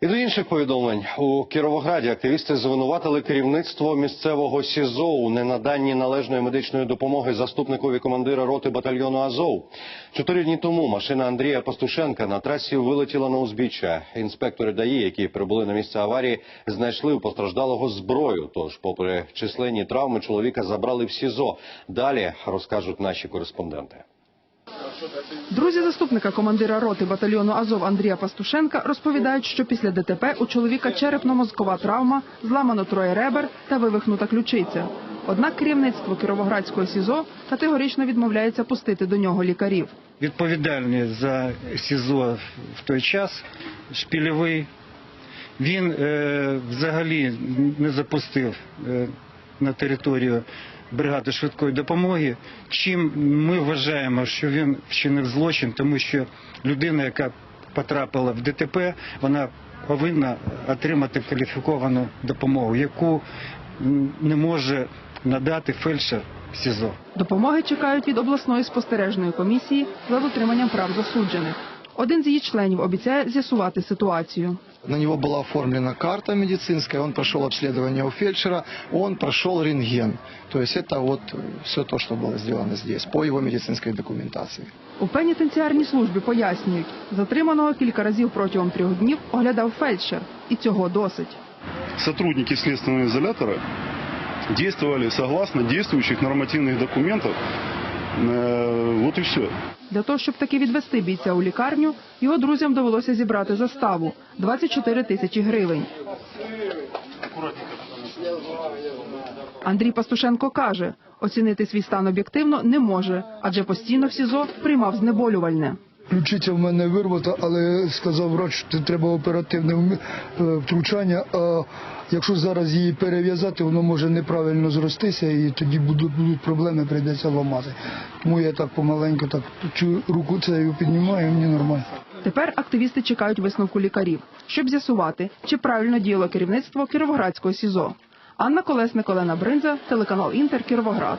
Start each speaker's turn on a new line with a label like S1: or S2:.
S1: І до інших повідомлень у Кіровограді активісти звинуватили керівництво місцевого СІЗО у ненаданні належної медичної допомоги заступникові командира роти батальйону Азов. Чотири дні тому машина Андрія Пастушенка на трасі вилетіла на узбіччя. Інспектори ДАІ, які прибули на місце аварії, знайшли у постраждалого зброю. Тож, попри численні травми, чоловіка забрали в СІЗО. Далі розкажуть наші кореспонденти.
S2: Друзі заступника командира роти батальйону Азов Андрія Пастушенка розповідають, що після ДТП у чоловіка черепно-мозкова травма, зламано троє ребер та вивихнута ключиця. Однак керівництво Кіровоградського СІЗО категорично відмовляється пустити до нього лікарів.
S3: відповідальний за СІЗО в той час, шпільовий, він е, взагалі не запустив е, на територію бригади швидкої допомоги. Чим ми вважаємо, що він вчинив злочин, тому що людина, яка потрапила в ДТП, вона повинна отримати кваліфіковану допомогу, яку не може надати фельдшер СІЗО.
S2: Допомоги чекають від обласної спостережної комісії за дотриманням прав засуджених. Один з її членів обіцяє з'ясувати ситуацію
S4: На него была оформлена карта медицинская, он прошел обследование у фельдшера, он прошел рентген. То есть это вот все то, что было сделано здесь по его медицинской документации.
S2: У пенітенціарній службі пояснюють, затриманого кілька разів протягом трьох днів оглядав фельдшер, і цього досить.
S5: сотрудники следственного изолятора действовали согласно действующих нормативных документов. Э, і все.
S2: Для того, щоб таки відвести бійця у лікарню, його друзям довелося зібрати заставу 24 тисячі гривень. Андрій Пастушенко каже, оцінити свій стан об'єктивно не може, адже постійно в СІЗО приймав знеболювальне.
S6: Ключиця в мене вирвата, але сказав врач, що треба оперативне е, втручання. А якщо зараз її перев'язати, воно може неправильно зростися, і тоді будуть, проблеми, прийдеться ламати. Тому я так помаленьку так руку цією піднімаю, мені нормально.
S2: Тепер активісти чекають висновку лікарів, щоб з'ясувати, чи правильно діяло керівництво Кіровоградського СІЗО. Анна Колесник, Олена Бринза, телеканал Інтер, Кіровоград.